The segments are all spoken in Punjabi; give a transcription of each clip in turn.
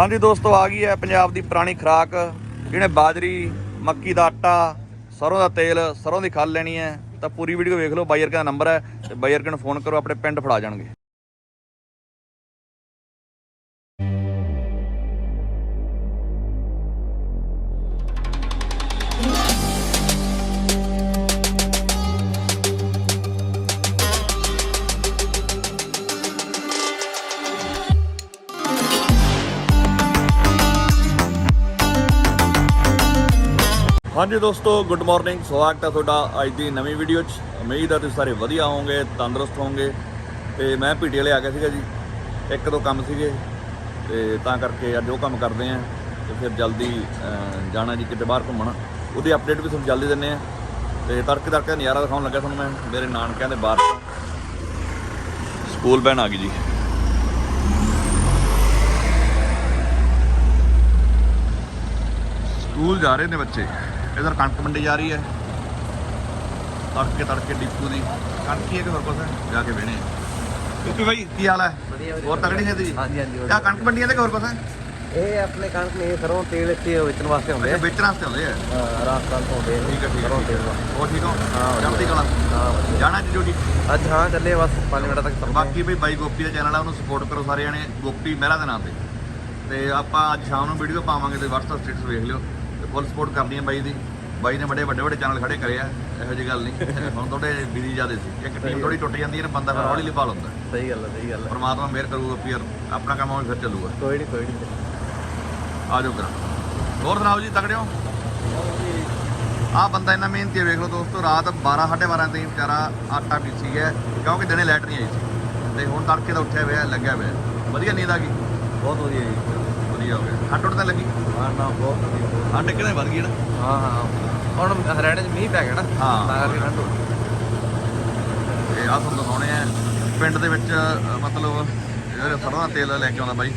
ਹਾਂਜੀ ਦੋਸਤੋ, ਆ ਗਈ ਹੈ ਪੰਜਾਬ ਦੀ ਪੁਰਾਣੀ ਖੁਰਾਕ, ਜਿਹਨੇ ਬਾਜਰੀ, ਮੱਕੀ ਦਾ ਆਟਾ, ਸਰੋਂ ਦਾ ਤੇਲ, ਸਰੋਂ ਦੀ ਖਲ ਲੈਣੀ ਹੈ। ਤਾਂ ਪੂਰੀ ਵੀਡੀਓ ਵੇਖ ਲਓ, ਬਾਈ ਦਾ ਨੰਬਰ ਹੈ ਤੇ ਬਾਈ ਨੂੰ ਫੋਨ ਕਰੋ, ਆਪਣੇ ਪਿੰਡ ਫੜਾ ਜਾਣਗੇ। ਹਾਂਜੀ ਦੋਸਤੋ ਗੁੱਡ ਮਾਰਨਿੰਗ ਸਵਾਗਤ ਹੈ ਤੁਹਾਡਾ ਅੱਜ ਦੀ ਨਵੀਂ ਵੀਡੀਓ 'ਚ। ਉਮੀਦ ਹੈ ਤੁਸੀਂ ਸਾਰੇ ਵਧੀਆ ਹੋਵੋਗੇ, ਤੰਦਰੁਸਤ ਹੋਵੋਗੇ। ਤੇ ਮੈਂ ਪੀਟੀ ਵਾਲੇ ਆ ਗਿਆ ਸੀਗਾ ਜੀ, ਇੱਕ ਦੋ ਕੰਮ ਸੀਗੇ। ਤੇ ਤਾਂ ਕਰਕੇ ਅੱਜ ਉਹ ਕੰਮ ਕਰਦੇ ਆਂ। ਤੇ ਫਿਰ ਜਲਦੀ ਜਾਣਾ ਜੀ ਕਿਤੇ ਬਾਹਰ ਘੁੰਮਣ। ਉਹਦੀ ਅਪਡੇਟ ਵੀ ਤੁਹਾਨੂੰ ਜਲਦੀ ਦਿੰਨੇ ਆ। ਤੇ ਤੜਕੇ ਤੜਕੇ ਨਜ਼ਾਰਾ ਦਿਖਾਉਣ ਲੱਗਾ ਤੁਹਾਨੂੰ ਮੈਂ, ਮੇਰੇ ਨਾਨਕਿਆਂ ਦੇ ਬਾਹਰ। ਸਕੂਲ ਬੈਨ ਆ ਗਈ ਜੀ। ਸਕੂਲ ਜਾ ਰਹੇ ਨੇ ਬੱਚੇ। ਇਧਰ ਕਣਕ ਮੰਡੀ ਜਾ ਰਹੀ ਹੈ। ਤੜਕੇ ਤੜਕੇ ਡਿਪੂ ਦੀ। ਕਣਕ ਹੀ ਹੈ ਕਿ ਹੋਰ ਕੁਛ? ਹੈ ਜਾ ਕੇ ਵੇਣੇ। ਕਿਉਂਕਿ ਭਾਈ ਕੀ ਹਾਲ ਹੈ? ਹੋਰ ਤਗੜੀ ਹੈ ਜੀ ਹਾਂਜੀ ਹਾਂਜੀ ਕਿਆ ਕਣਕ ਮੰਡੀਆਂ ਕਿ ਹੋਰ ਕੁਛ? ਹੈ ਇਹ ਆਪਣੇ ਕਣਕ ਨੇ ਸਰੋਂ ਤੇਲ ਇੱਥੇ ਵੇਚਣ ਵਾਸਤੇ ਹੁੰਦੇ ਆ। ਵੇਚਣ ਵਾਸਤੇ ਆਉਂਦੇ ਆ। ਹਾਂ, ਰਾਜਸਥਾਨ ਤੋਂ ਹੁੰਦੇ ਠੀਕ ਹੈ ਠੀਕ ਹੈ। ਹੋਰ ਠੀਕ ਹੋ? ਹਾਂ, ਚੜ੍ਹਦੀ ਕਲਾ। ਹਾਂ। ਜਾਣਾ ਜੀ ਡਿਊਟੀ? ਅੱਜ ਹਾਂ ਚੱਲੇ ਬਸ 5 ਮਿੰਟ ਤੱਕ ਬਾਕੀ ਵੀ ਬਾਈ ਗੋਪੀ ਦਾ ਚੈਨਲ ਆ ਉਹਨੂੰ ਸਪੋਰਟ ਕਰੋ ਸਾਰੇ ਜਣੇ। ਗੋਪੀ ਮਹਿਰਾ ਦੇ ਨਾਮ ਤੇ। ਤੇ ਆਪਾਂ ਅੱਜ ਸ਼ਾਮ ਨੂੰ ਵੀਡੀਓ ਪਾਵਾਂਗੇ ਤੇ WhatsApp ਸਟੇਟਸ ਵੇਖ ਲਿਓ। ਤੇ ਫੁੱਲ ਸਪੋਰਟ ਕਰਨੀ ਹੈ ਬਾਈ ਦੀ। ਬਾਈ ਨੇ ਬੜੇ ਵੱਡੇ ਵੱਡੇ ਚੈਨਲ ਖੜੇ ਕਰੇ ਆ ਇਹੋ ਜਿਹੀ ਗੱਲ ਨਹੀਂ। ਹੁਣ ਥੋੜੇ ਬਿਜ਼ੀ ਜ਼ਿਆਦੇ ਸੀ। ਇੱਕ ਟੀਮ ਥੋੜੀ ਟੁੱਟ ਜਾਂਦੀ ਹੈ ਨਾ ਬੰਦਾ ਫਿਰ ਹੌਲੀ ਪਾ ਲੈਂਦਾ। ਸਹੀ ਗੱਲ ਹੈ ਸਹੀ ਗੱਲ ਹੈ। ਪਰਮਾਤਮਾ ਮਿਹਰ ਕਰੂਗਾ ਫਿਰ ਆਪਣਾ ਕੰਮ ਉਹ ਫਿਰ ਚੱਲੂਗਾ। ਕੋਈ ਨਹੀਂ ਕੋਈ ਨਹੀਂ। ਆ ਜਾਓ ਕਰਾਂ। ਹੋਰ ਸੁਣਾਓ ਜੀ ਤਕੜੇ ਹੋ ਆ ਬੰਦਾ ਇੰਨਾ ਮਿਹਨਤੀ ਵੇਖ ਲਓ ਦੋਸਤੋ ਰਾਤ 12 12:30 ਤਾਈਂ ਵਿਚਾਰਾ ਆਟਾ ਪੀਸੀ ਹੈ ਕਿਉਂਕਿ ਦਿਨੇ ਲਾਈਟ ਨਹੀਂ ਆਈ ਸੀ। ਤੇ ਹੁਣ ਤੜਕੇ ਦਾ ਉੱਠਿਆ ਹੋਇਆ ਲੱਗਿਆ ਹੋਇਆ ਵਧੀਆ ਨੀਂਦ ਆ ਗਈ? ਬਹੁਤ ਵਧੀਆ ਜੀ। ਵਧੀਆ ਹੋ ਗਿਆ। ਹੱਟ ਉੱਟ ਤਾਂ ਲੱਗੀ? ਹਾਂ ਨਾ ਬਹੁਤ ਵਧੀਆ। ਹੱਟ ਕਿਹਨੇ ਵੱਧ ਗਈ ਨਾ? ਹਾਂ ਹਾਂ ਹੁਣ ਹਰਿਆਣੇ 'ਚ ਮੀਂਹ ਪੈ ਗਿਆ ਨਾ ਹਾਂ। ਤਾਂ ਕਰਕੇ ਠੰਡ ਹੋ ਗਈ। ਤੇ ਆ ਤੁਹਾਨੂੰ ਦਿਖਾਉਣੇ ਆ। ਪਿੰਡ ਦੇ ਵਿੱਚ ਅ, ਮਤਲਬ ਜਿਹੜੇ ਸਰੋਂ ਦਾ ਤੇਲ ਲੈ ਕੇ ਆਉਂਦਾ ਬਾਈ।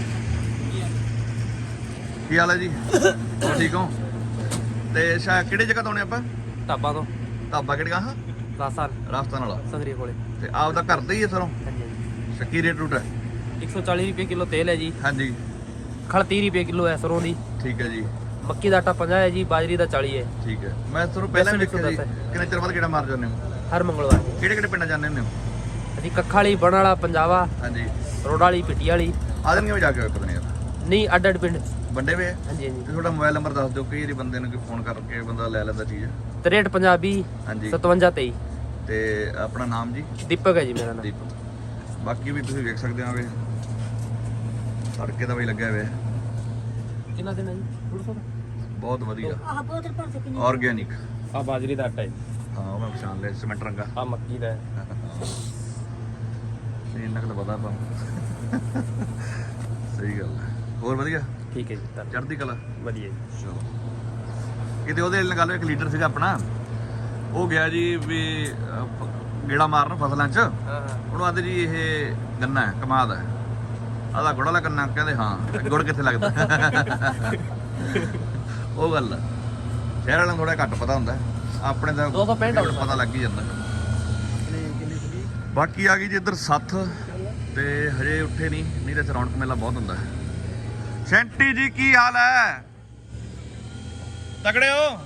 ਕੀ ਹਾਲ ਹੈ ਜੀ? ਹੋਰ ਠੀਕ ਹੋ? ਤੇ ਸ਼ਾ ਕਿਹੜੀ ਜਗ੍ਹਾ ਤੋਂ ਆਉਣੇ ਆਪਾਂ? ਢਾਬਾ ਤੋਂ। ਢਾਬਾ ਕਿਹੜਾ ਹਾਂ 10 ਸਾਲ। ਰਾਜਸਥਾਨ ਵਾਲਾ। ਸੰਗਰੀ ਕੋਲੇ। ਤੇ ਆਪਦਾ ਘਰ ਦਾ ਹੀ ਹੈ ਸਰੋਂ? ਹਾਂਜੀ ਸ਼ੱਕੀ ਰੇਟ ਰੂਟ ਹੈ। 140 ਰੁਪਏ ਕਿਲੋ ਤੇਲ ਹੈ ਜੀ। ਹਾਂਜੀ। ਖਲ 30 ਰੁਪਏ ਕਿਲੋ ਹੈ ਸਰੋਂ ਦੀ। ਠੀਕ ਹੈ ਜੀ। ਮੱਕੀ ਦਾ ਆਟਾ 50 ਹੈ ਜੀ ਬਾਜਰੀ ਦਾ 40 ਹੈ। ਠੀਕ ਹੈ। ਮੈਂ ਤੁਹਾਨੂੰ ਪਹਿਲਾਂ ਵੀ ਦੇਖਿਆ ਜੀ ਕਿੰਨੇ ਚਿਰ ਬਾਅਦ ਕਿਹੜਾ ਮਾਰ ਜਾਂਦੇ ਹੋ? ਹਰ ਮੰਗਲਵਾਰ। ਕਿਹੜੇ ਕਿਹੜੇ ਪਿੰਡਾਂ ਜਾਂਦੇ ਹੁੰਦੇ ਹੋ? ਅਸੀਂ ਕੱਖਾ ਵਾਲੀ ਬਣ ਵਾਲਾ ਪੰਜਾਬਾ ਹਾਂਜੀ। ਰੋਡ ਵਾਲੀ ਪਿੱਟੀ ਵਾਲੀ। ਆ ਜਾਣਗੇ ਵੀ ਜਾ ਕੇ ਹੋਏ ਪਤਾ ਨਹੀਂ ਯਾਰ ਨਹੀਂ ਅੱਡ ਅੱਡ ਪਿੰਡ। ਵੰਡੇ ਵੇ ਆ? ਹਾਂਜੀ ਹਾਂਜੀ। ਤੇ ਤੁਹਾਡਾ ਮੋਬਾਈਲ ਨੰਬਰ ਦੱਸ ਦਿਓ ਕਈ ਵਾਰੀ ਬੰਦੇ ਨੂੰ ਕੋਈ ਫੋਨ ਕਰਕੇ ਬੰਦਾ ਲੈ ਲੈਂਦਾ ਚੀਜ਼? 63 ਪੰਜਾਬੀ ਹਾਂਜੀ। 57 23 ਤੇ ਆਪਣਾ ਨਾਮ ਜੀ? ਦੀਪਕ ਹੈ ਜੀ ਮੇਰਾ ਨਾਮ। ਦੀਪ ਬਾਕੀ ਵੀ ਤੁਸੀਂ ਵੇਖ ਸਕਦੇ ਹੋ ਵੇ। ਸੜਕੇ ਦਾ ਵੀ ਲੱਗਿਆ ਹੋਇਆ ਕਿੰਨਾ ਦਿਨ ਹੈ ਜੀ? 150 ਬਹੁਤ ਵਧੀਆ। ਆਹ ਬੋਤਲ ਭਰ ਕਿੰਨੀ ਆਰਗੇਨਿਕ ਆ ਬਾਜਰੀ ਦਾ ਆਟਾ ਹੈ ਹਾਂ ਉਹ ਮੈਂ ਪਛਾਣ ਲਿਆ ਸਿਮੈਂਟ ਰੰਗਾ। ਆ ਮੱਕੀ ਦਾ ਹੈ। ਨਹੀਂ ਇੰਨਾ ਕੁ ਤਾਂ ਪਤਾ ਆਪਾਂ ਸਹੀ ਗੱਲ ਹੈ। ਹੋਰ ਵਧੀਆ? ਠੀਕ ਹੈ ਜੀ ਧੰਨਵਾਦ। ਚੜ੍ਹਦੀ ਕਲਾ? ਵਧੀਆ ਜੀ। ਚਲੋ। ਕਿਤੇ ਉਹਦੇ ਨਾਲ ਗੱਲ ਇੱਕ ਲੀਡਰ ਸੀਗਾ ਆਪਣਾ। ਉਹ ਗਿਆ ਜੀ ਵੀ ਅਹ, ਪ- ਗੇੜਾ ਮਾਰਨ ਫਸਲਾਂ 'ਚ। ਹਾਂ ਹਾਂ। ਉਹਨੂੰ ਆਦੇ ਜੀ ਇਹ ਗੰਨਾ ਹੈ ਕਮਾਦ ਹੈ। ਆਦਾ ਗੁੜ ਵਾਲਾ ਗੰਨਾ ਕਹਿੰਦੇ ਹਾਂ ਗੁੜ ਕਿੱਥੇ ਲੱਗਦਾ? ਉਹ ਗੱਲ ਆ। ਸ਼ਹਿਰ ਵਾਲਿਆਂ ਨੂੰ ਥੋੜਾ ਘੱਟ ਪਤਾ ਹੁੰਦਾ। ਆਪਣੇ ਦਾ 265 ਰੇਟ ਪਤਾ ਲੱਗ ਹੀ ਜਾਂਦਾ। ਬਾਕੀ ਆ ਗਈ ਜੀ ਇੱਧਰ ਸੱਥ ਤੇ ਹਜੇ ਉੱਠੇ ਨਹੀਂ ਨਹੀਂ ਤਾਂ ਰੌਣਕ ਮੇਲਾ ਬਹੁਤ ਹੁੰਦਾ ਹੈ। ਸੈਂਟੀ ਜੀ ਕੀ ਹਾਲ ਹੈ? ਤਗੜੇ ਹੋ?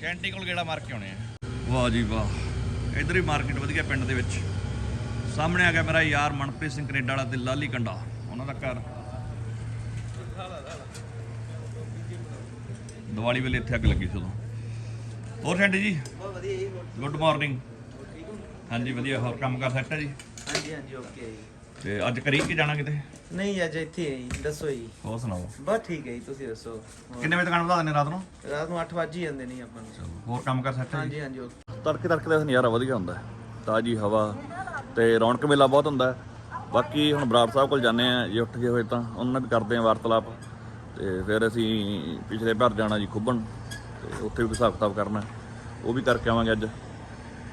ਸੈਂਟੀ ਕੋਲ ਗੇੜਾ ਮਾਰ ਕੇ ਆਉਣੇ ਆ। ਵਾਹ ਜੀ ਵਾਹ। ਇੱਧਰ ਹੀ ਮਾਰਕੀਟ ਵਧੀਆ ਪਿੰਡ ਦੇ ਵਿੱਚ। ਸਾਹਮਣੇ ਆ ਗਿਆ ਮੇਰਾ ਯਾਰ ਮਨਪ੍ਰੀਤ ਸਿੰਘ ਕੈਨੇਡਾ ਵਾਲਾ ਤੇ ਲਾਲੀ ਕੰਡਾ। ਉਹਨਾਂ ਦਾ ਘਰ। ਦੀਵਾਲੀ ਵੇਲੇ ਇੱਥੇ ਅੱਗ ਲੱਗੀ ਸੀ ਉਦੋਂ। ਹੋਰ ਸੈਂਟੀ ਜੀ? ਬਹੁਤ ਵਧੀਆ ਜੀ ਗੁੱਡ ਮਾਰਨਿੰਗ ਹਾਂਜੀ ਵਧੀਆ ਹੋਰ ਕੰਮ ਕਰ ਸੈੱਟ ਹੈ ਜੀ? ਹਾਂਜੀ ਹਾਂਜੀ ਓਕੇ ਤੇ ਅੱਜ ਕਰੀ ਕਿ ਜਾਣਾ ਕਿਤੇ? ਨਹੀਂ ਅੱਜ ਇੱਥੇ ਹੈ ਜੀ ਦੱਸੋ ਜੀ। ਹੋਰ ਸੁਣਾਓ? ਬਸ ਠੀਕ ਹੈ ਜੀ ਤੁਸੀਂ ਦੱਸੋ? ਕਿੰਨੇ ਵਜੇ ਦੁਕਾਨ ਵਧਾ ਦਿੰਦੇ ਰਾਤ ਨੂੰ? ਰਾਤ ਨੂੰ 8 ਵਜੇ ਹੀ ਜਾਂਦੇ ਨਹੀਂ ਆਪਾਂ ਨੂੰ। ਹੋਰ ਕੰਮ ਕਰ ਸੈੱਟ ਹੈ ਜੀ? ਹਾਂਜੀ ਹਾਂਜੀ okay। ਤੜਕੇ ਤੜਕੇ ਦਾ ਨਜ਼ਾਰਾ ਵਧੀਆ ਹੁੰਦਾ ਹੈ। ਤਾਜੀ ਹਵਾ ਤੇ ਰੌਣਕ ਮੇਲਾ ਬਹੁਤ ਹੁੰਦਾ ਹੈ। ਬਾਕੀ ਹੁਣ ਬਰਾੜ ਸਾਹਿਬ ਕੋਲ ਜਾਂਦੇ ਆ ਜੇ ਉੱਠ ਗਏ ਹੋਏ ਤਾਂ ਉਹਨਾਂ ਨਾਲ ਵੀ ਕਰਦੇ ਆ ਵਾਰਤਾਲਾਪ। ਤੇ ਫਿਰ ਅਸੀਂ ਪਿਛਲੇ ਭਰ ਜਾਣਾ ਜੀ ਖੁੱਬਣ, ਤੇ ਉੱਥੇ ਵੀ ਹਿਸਾਬ ਕਿਤਾਬ ਕਰਨਾ। ਉਹ ਵੀ ਕਰਕੇ ਆਵਾਂਗੇ ਅੱਜ।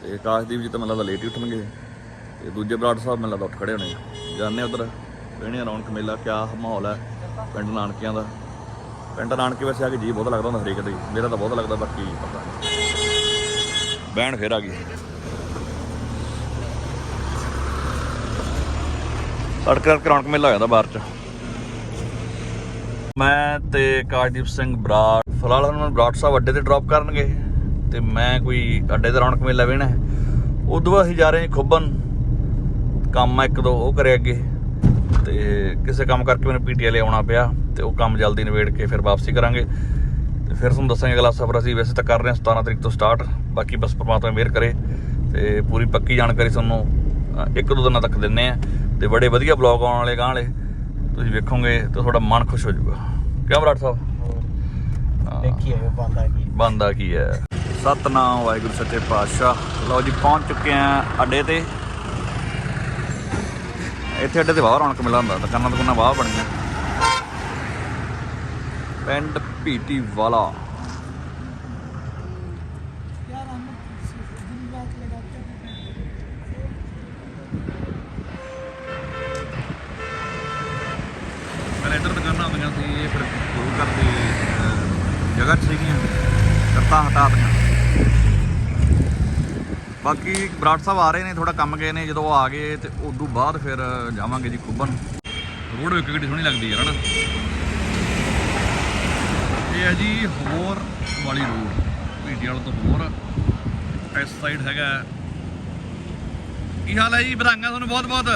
ਤੇ ਆਕਾਸ਼ਦੀਪ ਜੀ ਤਾਂ ਮੈਨੂੰ ਲੱਗਦਾ ਲੇਟ ਹੀ ਉੱਠਣਗੇ। ਤੇ ਦੂਜੇ ਬਰਾੜ ਸਾਹਿਬ ਮੈਨੂੰ ਲੱਗਦਾ ਉੱਠ ਖੜੇ ਹੋਣੇ। ਆ। ਜਾਂਦੇ ਉਧਰ। ਵੇਹਣੇ ਰੌਣਕ ਮੇਲਾ, ਕਿਆ ਮਾਹੌਲ ਹੈ ਪਿੰਡ ਨਾਨਕਿਆਂ ਦਾ। ਪਿੰਡ ਨਾਨਕੇ ਵੈਸੇ ਆ ਕੇ ਜੀ ਬਹੁਤ ਲੱਗਦਾ ਹੁੰਦਾ ਹਰੇਕ ਦੇ। ਹੀ। ਮੇਰਾ ਤਾਂ ਬਹੁਤ ਲੱਗਦਾ, ਬਾਕੀ ਪਤਾ ਨਹੀਂ। ਬੈਣ ਫੇਰ ਆ ਗਈ। ਸੜਕ ਕਰਕੇ ਰੌਣਕ ਮੇਲਾ ਹੋ ਜਾਂਦਾ ਬਾਹਰ ਚ। ਮੈਂ ਤੇ ਕਾਸ਼ਦੀਪ ਸਿੰਘ ਬਰਾੜ, ਫਿਲਹਾਲ ਹੁਣ ਮੈਨੂੰ ਬਰਾੜ ਸਾਹਿਬ ਅੱਡੇ ਤੇ ਡ੍ਰੌਪ ਕਰਨਗੇ ਤੇ ਮੈਂ ਕੋਈ ਅੱਡੇ ਤੇ ਰੌਣਕ ਮੇਲਾ ਵੇਣਾ ਉਦੋਂ ਬਾਅਦ ਅਸੀਂ ਜਾ ਰਹੇ ਹਾਂ ਖੁੱਬਨ। ਕੰਮ ਆ ਇੱਕ ਦੋ, ਉਹ ਕਰੇ ਅੱਗੇ। ਤੇ ਕਿਸੇ ਕੰਮ ਕਰਕੇ ਮੈਨੂੰ ਪੀਟੀਐਲ ਆਉਣਾ ਪਿਆ ਤੇ ਉਹ ਕੰਮ ਜਲਦੀ ਨਿਬੇੜ ਕੇ ਫਿਰ ਵਾਪਸੀ ਕਰਾਂਗੇ। ਤੇ ਫਿਰ ਤੁਹਾਨੂੰ ਦੱਸਾਂਗੇ ਅਗਲਾ ਸਫ਼ਰ ਅਸੀਂ ਵੈਸੇ ਤਾਂ ਕਰ ਰਹੇ ਹਾਂ 17 ਤਰੀਕ ਤੋਂ ਸਟਾਰਟ ਬਾਕੀ ਬਸ ਪਰਮਾਤਮਾ ਮਿਹਰ ਕਰੇ ਤੇ ਪੂਰੀ ਪੱਕੀ ਜਾਣਕਾਰੀ ਤੁਹਾਨੂੰ ਇੱਕ ਦੋ ਦਿਨਾਂ ਤੱਕ ਦਿੰਨੇ ਆ। ਤੇ ਬੜੇ ਵਧੀਆ ਬਲੌਗ ਆਉਣ ਵਾਲੇ ਗਾਂ ਵਾਲੇ। ਤੁਸੀਂ ਵੇਖੋਗੇ ਤਾਂ ਤੁਹਾਡਾ ਮਨ ਖੁਸ਼ ਹੋ ਜਾਊਗਾ। ਕਿਉਂ ਬਰਾੜ ਸਾਹਿਬ? ਹਾਂ। ਦੇਖੀਏ ਬੰਦਾ ਕੀ ਬੰਦਾ ਕੀ ਹੈ। ਸਤਨਾਮ ਵਾਹਿਗੁਰੂ ਸੱਚੇ ਪਾਤਸ਼ਾਹ। ਲਓ ਜੀ ਪਹੁੰਚ ਚੁੱਕੇ ਆ ਅੱਡੇ ਤੇ। ਇੱਥੇ ਅੱਡੇ ਤੇ ਵਾਹ ਰੌਣਕ ਮੇਲਾ ਹੁੰਦਾ ਦੁਕਾਨਾਂ ਦੁਕਾਨਾਂ ਵਾਹ ਬਣੀਆਂ। ਪਿੰਡ ਪੀਟੀ ਵਾਲਾ ਪਹਿਲੇ ਦੁਕਾਨਾਂ ਹੁੰਦੀਆਂ ਸੀ, ਇਹ ਫਿਰ ਗੁਰੂ ਘਰ ਦੀ ਜਗ੍ਹਾ 'ਚ ਸੀਗੀਆਂ, ਕਰਤਾ ਹਟਾ ਦਿੱਤੀਆਂ। ਬਾਕੀ ਬਰਾੜ ਸਾਹਿਬ ਆ ਰਹੇ ਨੇ ਥੋੜਾ ਕੰਮ ਗਏ ਨੇ, ਜਦੋਂ ਆ ਗਏ ਤੇ ਉਦੋਂ ਬਾਅਦ ਫਿਰ ਜਾਵਾਂਗੇ ਜੀ ਕੁੱਬਨ ਰੋਡ ਵੇਖ ਕਿੱਡੀ ਸੋਹਣੀ ਲੱਗਦੀ ਹੈ ਹਨਾ? ਇਹ ਹੈ ਜੀ ਹੋਰ ਵਾਲੀ ਰੋਡ, ਭੀਡੀ ਵਾਲਾ ਤੋਂ ਹੋਰ। ਇਸ ਸਾਈਡ ਹੈਗਾ। ਕੀ ਹਾਲ ਹੈ ਜੀ? ਵਧਾਈਆਂ ਤੁਹਾਨੂੰ ਬਹੁਤ ਬਹੁਤ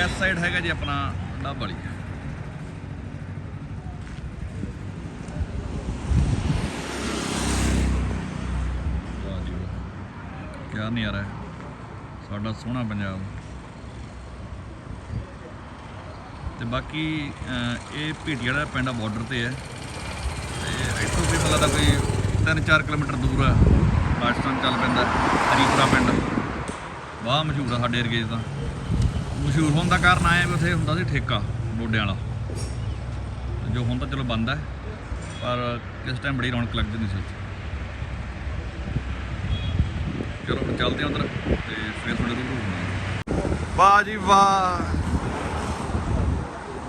ਇਸ ਸਾਈਡ ਹੈਗਾ ਜੀ ਆਪਣਾ ਡੱਬ ਵਾਲੀ। ਕਿਆ ਨਜ਼ਾਰਾ ਹੈ। ਸਾਡਾ ਸੋਹਣਾ ਪੰਜਾਬ। ਤੇ ਬਾਕੀ ਇਹ ਭੀਟੀ ਵਾਲਾ ਪਿੰਡ ਆ ਬਾਰਡਰ ਤੇ ਹੈ। ਤੇ ਇੱਥੋਂ ਵੀ ਮਤਲਬ ਦਾ ਕੋਈ 3-4 ਕਿਲੋਮੀਟਰ ਦੂਰ ਆ। ਪਾਕਿਸਤਾਨ ਚੱਲ ਪੈਂਦਾ, ਹਰੀਪੁਰਾ ਪਿੰਡ। ਬਾਹ ਮਸ਼ਹੂਰ ਆ ਸਾਡੇ ਏਰੀਏ 'ਚ ਤਾਂ। ਮਸ਼ਹੂਰ ਹੋਣ ਦਾ ਕਾਰਨ ਆਇਆ ਵੀ ਉੱਥੇ ਹੁੰਦਾ ਸੀ ਠੇਕਾ ਡੋਡਿਆਂ ਵਾਲਾ ਤੇ ਜੋ ਹੁਣ ਤਾਂ ਚਲੋ ਬੰਦ ਹੈ ਪਰ ਕਿਸ ਟਾਈਮ ਬੜੀ ਰੌਣਕ ਲੱਗਦੀ ਹੁੰਦੀ ਸੀ ਉੱਥੇ ਚਲੋ ਹੁਣ ਚੱਲਦੇ ਹਾਂ ਉਧਰ ਤੇ ਫਿਰ ਤੁਹਾਡੇ ਰੂਬਰੂ ਹੁੰਦੇ ਵਾਹ ਜੀ ਵਾਹ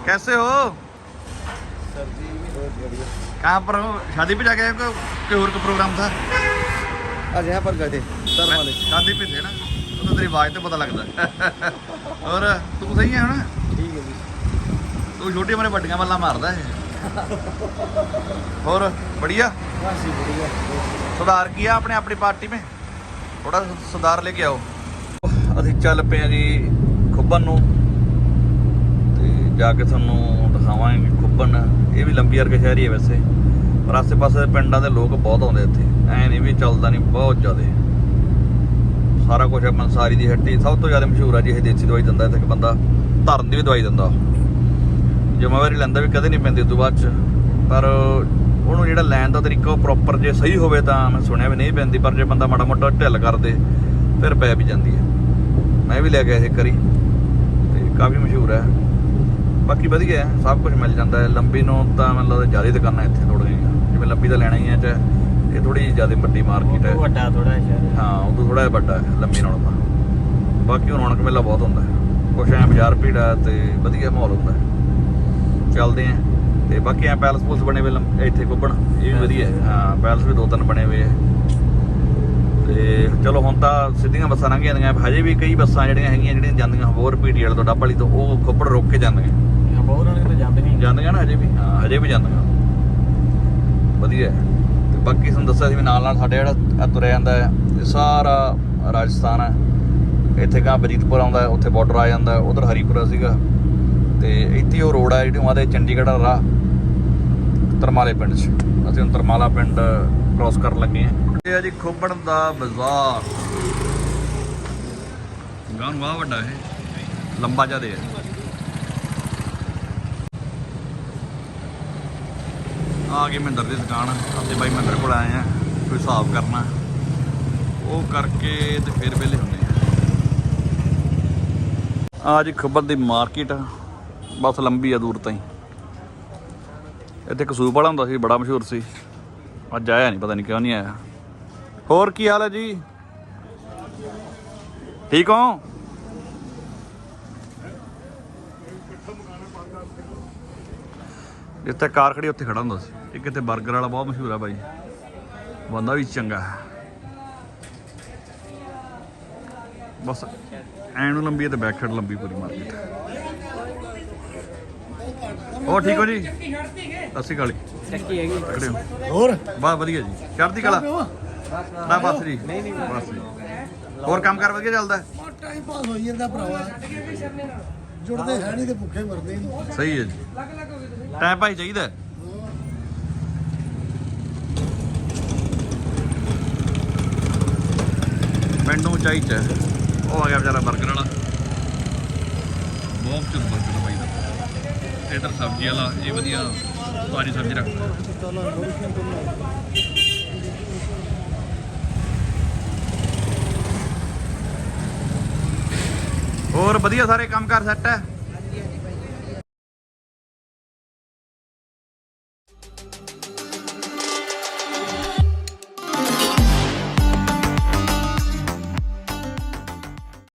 कैसे हो ਸਰ ਜੀ ਬਹੁਤ ਵਧੀਆ कहाँ पर हो शादी पे जाके आए हो कोई और का प्रोग्राम था ਅੱਜ यहाँ पर गए थे सर वाले शादी पे थे ना तो तो तेरी आवाज तो पता लगता है ਹੋਰ ਤੂੰ ਸਹੀ ਹੈ ਹੁਣ? ਠੀਕ ਹੈ ਜੀ। ਤੂੰ ਛੋਟੇ ਮਾਰੇ ਵੱਡੀਆਂ ਮੱਲਾਂ ਮਾਰਦਾ ਹੈ ਹੋਰ ਬੜੀਆ? ਬਸ ਬੜੀਆ। ਸੁਧਾਰ ਕੀ ਆਪਣੇ ਆਪਣੀ ਪਾਰਟੀ ਮੇ? ਥੋੜਾ ਸੁਧਾਰ ਲੈ ਕੇ ਆਓ। ਅਸੀਂ ਚੱਲ ਪਏ ਆ ਜੀ ਖੁੱਬਨ ਨੂੰ। ਤੇ ਜਾ ਕੇ ਤੁਹਾਨੂੰ ਦਿਖਾਵਾਂਗੇ ਖੁੱਬਨ ਇਹ ਵੀ ਲੰਬੀ ਅਰਗੇ ਸ਼ਹਿਰੀ ਹੈ ਵੈਸੇ। ਪਰ ਆਸੇ-ਪਾਸੇ ਦੇ ਪਿੰਡਾਂ ਦੇ ਲੋਕ ਬਹੁਤ ਆਉਂਦੇ ਇੱਥੇ। ਐ ਨਹੀਂ ਵੀ ਚੱਲਦਾ ਨਹੀਂ ਬਹੁਤ ਜ਼ਿਆਦਾ। ਸਾਰਾ ਕੁਝ ਹੈ, ਮਨਸਾਰੀ ਦੀ ਹੱਟੀ, ਸਭ ਤੋਂ ਜ਼ਿਆਦਾ ਮਸ਼ਹੂਰ ਆ ਜੀ ਇਹ ਦੇਸੀ ਦਵਾਈ ਦਿੰਦਾ, ਇੱਥੇ ਇੱਕ ਬੰਦਾ ਧਰਨ ਦੀ ਵੀ ਦਵਾਈ ਦਿੰਦਾ। ਜ਼ਿੰਮੇਵਾਰੀ ਲੈਂਦਾ ਵੀ ਕਦੇ ਨਹੀਂ ਪੈਂਦੀ ਤੋਂ ਬਾਅਦ ਚ। ਪਰ ਉਹਨੂੰ ਜਿਹੜਾ ਲੈਣ ਦਾ ਤਰੀਕਾ ਉਹ ਪ੍ਰੋਪਰ ਜੇ ਸਹੀ ਹੋਵੇ ਤਾਂ ਮੈਂ ਸੁਣਿਆ ਵੀ ਨਹੀਂ ਪੈਂਦੀ, ਪਰ ਜੇ ਬੰਦਾ ਮਾੜਾ ਮੋਟਾ ਢਿੱਲ ਕਰਦੇ ਫਿਰ ਪੈ ਵੀ ਜਾਂਦੀ ਹੈ। ਮੈਂ ਵੀ ਲੈ ਗਿਆ ਇਹ ਕਰੀ, ਤੇ ਕਾਫੀ ਮਸ਼ਹੂਰ ਹੈ। ਬਾਕੀ ਵਧੀਆ ਹੈ, ਸਭ ਕੁਝ ਮਿਲ ਜਾਂਦਾ ਹੈ। ਲੰਬੀ ਨੂੰ ਤਾਂ ਮਤਲਬ ਜ਼ਿਆਦਾ ਦੁਕਾਨਾਂ ਇੱਥੇ ਥੋੜ੍ਹੀਆਂ ਜਿਵੇਂ ਲੰਬੀ ਤਾਂ ਲੈਣਾ ਹੀ ਹੈ, ਚਾਹੇ ਇਹ ਥੋੜੀ ਜ਼ਿਆਦਾ ਵੱਡੀ ਮਾਰਕੀਟ ਹੈ। ਵੱਡਾ ਥੋੜਾ ਸ਼ਹਿਰ ਹਾਂ। ਉਦੋਂ ਥੋੜਾ ਜਿਹਾ ਵੱਡਾ ਹੈ ਲੰਮੀ ਨਾਲੋਂ ਤਾਂ। ਬਾਕੀ ਹੁਣ ਰੌਣਕ ਮੇਲਾ ਬਹੁਤ ਹੁੰਦਾ ਹੈ। ਕੁਛ ਐ ਬਾਜ਼ਾਰ ਭੀੜ ਤੇ ਵਧੀਆ ਮਾਹੌਲ ਹੁੰਦਾ ਹੈ। ਚੱਲਦੇ ਆਂ ਤੇ ਬਾਕੀ ਐ ਪੈਲਸ ਪੁਲਸ ਬਣੇ ਹੋਏ ਇੱਥੇ ਕੁੱਬਣ ਇਹ ਵੀ ਵਧੀਆ ਹੈ। ਹਾਂ ਪੈਲਸ ਵੀ ਦੋ ਤਿੰਨ ਬਣੇ ਹੋਏ ਹੈ। ਤੇ ਚਲੋ ਹੁਣ ਤਾਂ ਸਿੱਧੀਆਂ ਬੱਸਾਂ ਲੰਘ ਜਾਂਦੀਆਂ। ਹਜੇ ਵੀ ਕਈ ਬੱਸਾਂ ਜਿਹੜੀਆਂ ਹੈਗੀਆਂ ਜਿਹੜੀਆਂ ਜਾਂਦੀਆਂ ਹੋਰ ਪੀਟੀਐਲ ਤੋਂ ਡੱਬ ਵਾਲੀ ਤੋਂ ਉਹ ਖੁੱਬੜ ਰੋਕ ਕੇ ਜਾਂਦੀਆਂ। ਬਹੁਤ ਨੇ ਤਾਂ ਜਾਂਦੇ ਨਹੀਂ ਜਾਂਦੀਆਂ ਨਾ ਹਜੇ ਵੀ? ਹਾਂ ਹਜੇ ਵੀ ਜਾਂਦੀਆਂ। ਵਧੀਆ ਹੈ। ਬਾਕੀ ਤੁਹਾਨੂੰ ਦੱਸਿਆ ਸੀ ਵੀ ਨਾਲ ਨਾਲ ਸਾਡੇ ਜਿਹੜਾ ਤੁਰਿਆ ਜਾਂਦਾ ਹੈ, ਇਹ ਸਾਰਾ ਰਾਜਸਥਾਨ ਹੈ। ਇੱਥੇ ਕਾ ਬਜੀਤਪੁਰ ਆਉਂਦਾ ਉੱਥੇ ਬਾਰਡਰ ਆ ਜਾਂਦਾ ਉਧਰ ਹਰੀਪੁਰਾ ਸੀਗਾ। ਤੇ ਇੱਥੇ ਉਹ ਰੋਡ ਆ ਜਿਹੜੀ ਉਹਦੇ ਚੰਡੀਗੜ੍ਹ ਦਾ ਰਾਹ ਤਰਮਾਲੇ ਪਿੰਡ 'ਚ। ਅਸੀਂ ਹੁਣ ਤਰਮਾਲਾ ਪਿੰਡ ਕ੍ਰਾਸ ਕਰਨ ਲੱਗੇ ਹਾਂ। ਇਹ ਆ ਜੀ ਖੋਬਣ ਦਾ ਬਾਜ਼ਾਰ। ਗਾਂ ਵਾਹ ਵੱਡਾ ਇਹ, ਲੰਬਾ ਜਿਹਾ ਦੇ ਹੈ ਆ ਗਏ ਮਹਿੰਦਰ ਦੀ ਦੁਕਾਨ। ਅਸੀਂ ਬਾਈ ਮਹਿੰਦਰ ਕੋਲ ਆਏ ਆ, ਕੋਈ ਹਿਸਾਬ ਕਰਨਾ। ਉਹ ਕਰਕੇ ਤੇ ਫਿਰ ਵਿਹਲੇ ਹੁੰਦੇ ਆ। ਆ ਜੀ ਖੱਬਰ ਦੀ ਮਾਰਕੀਟ, ਬਸ ਲੰਬੀ ਆ ਦੂਰ ਤਾਈਂ। ਇੱਥੇ ਇੱਕ ਵਾਲਾ ਹੁੰਦਾ ਸੀ, ਬੜਾ ਮਸ਼ਹੂਰ ਸੀ। ਅੱਜ ਆਇਆ ਨਹੀਂ ਪਤਾ ਨਹੀਂ ਕਿਉਂ ਨਹੀਂ ਆਇਆ। ਹੋਰ ਕੀ ਹਾਲ ਹੈ ਜੀ? ਠੀਕ ਹੋ? ਜਿੱਥੇ ਕਾਰ ਖੜੀ, ਉੱਥੇ ਖੜਾ ਹੁੰਦਾ ਸੀ। ਇੱਕ ਇੱਥੇ 버ਗਰ ਵਾਲਾ ਬਹੁਤ ਮਸ਼ਹੂਰ ਆ ਬਾਈ। ਬੰਦਾ ਵੀ ਚੰਗਾ। ਹੈ ਬਸ ਐਨ ਨੂੰ ਲੰਬੀ ਤੇ ਬੈਕ ਲੰਬੀ ਪੂਰੀ ਮਾਰਕੀਟ ਹੋਰ ਠੀਕ ਹੋ ਜੀ? ਅਕਾਲ ਜੀ। ਚੱਕੀ ਹੈਗੀ ਹੋ। ਹੋਰ? ਬਹੁਤ ਵਧੀਆ ਜੀ। ਚੜ੍ਹਦੀ ਕਲਾ। ਨਾ ਬਸ ਜੀ। ਨਹੀਂ ਨਹੀਂ ਬਸ ਜੀ। ਹੋਰ ਕੰਮ ਕਰ ਵਧੀਆ ਚੱਲਦਾ? ਟਾਈਮ ਪਾਸ ਹੋਈ ਜਾਂਦਾ ਭਰਾਵਾ। ਜੁੜਦੇ ਹੈ ਨਹੀਂ ਤੇ ਭੁੱਖੇ ਮਰਦੇ ਸਹੀ ਹੈ ਜੀ। ਟਾਈਮ ਭਾਈ ਚਾਹੀਦਾ ਹੈ। ਮੈਨੂੰ ਚਾਹੀਦਾ ਹੈ। ਉਹ ਆ ਗਿਆ ਵਿਚਾਰਾ 버ਗਰ ਵਾਲਾ ਬਹੁਤ ਚੁਰ 버ਗਰ ਬਾਈ ਦਾ ਇਧਰ ਸਬਜ਼ੀ ਵਾਲਾ ਇਹ ਵਧੀਆ ਤਾਜੀ ਸਬਜ਼ੀ ਰੱਖਦਾ ਹੋਰ ਵਧੀਆ ਸਾਰੇ ਕੰਮ ਕਾਰ ਸੈੱਟ ਹੈ